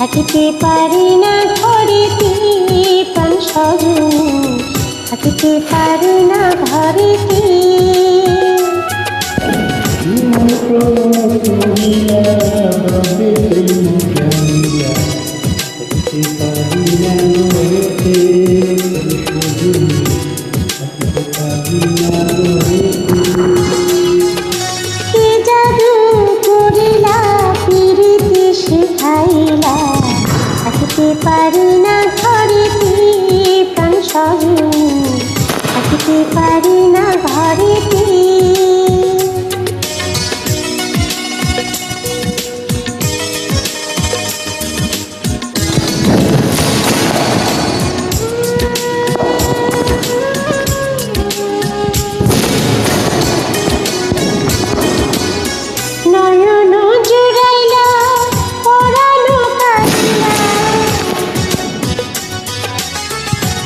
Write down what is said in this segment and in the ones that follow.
থাকিতে পারি না ঘরে প্রাণ সজনী থাকিতে পারি না ঘরে কে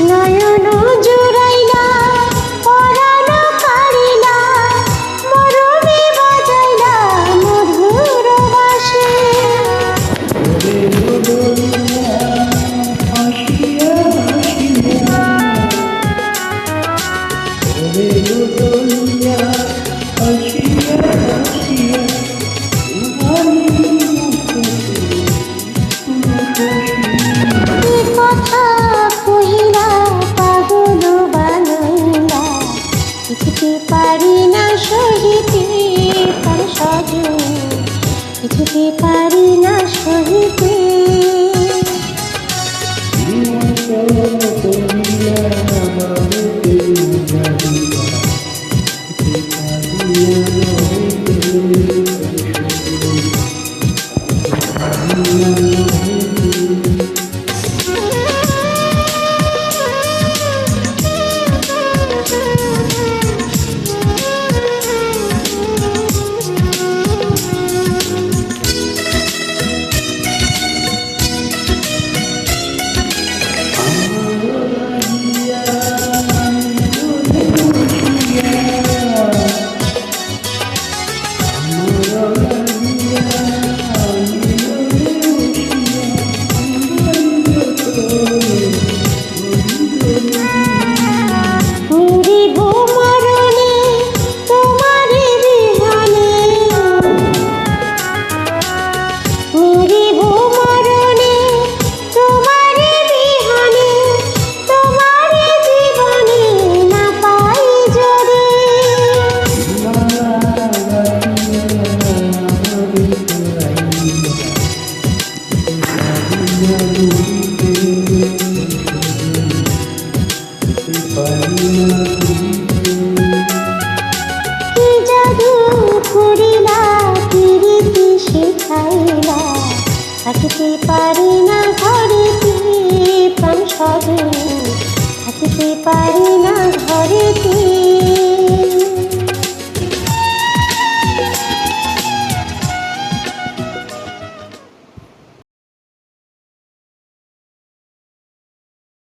নয়ন জুড়াইলা কিছুতে পারি না সহিতে। নিরিব থাকিতে পারি না ঘরে প্রাণ সজনী থাকিতে পারি না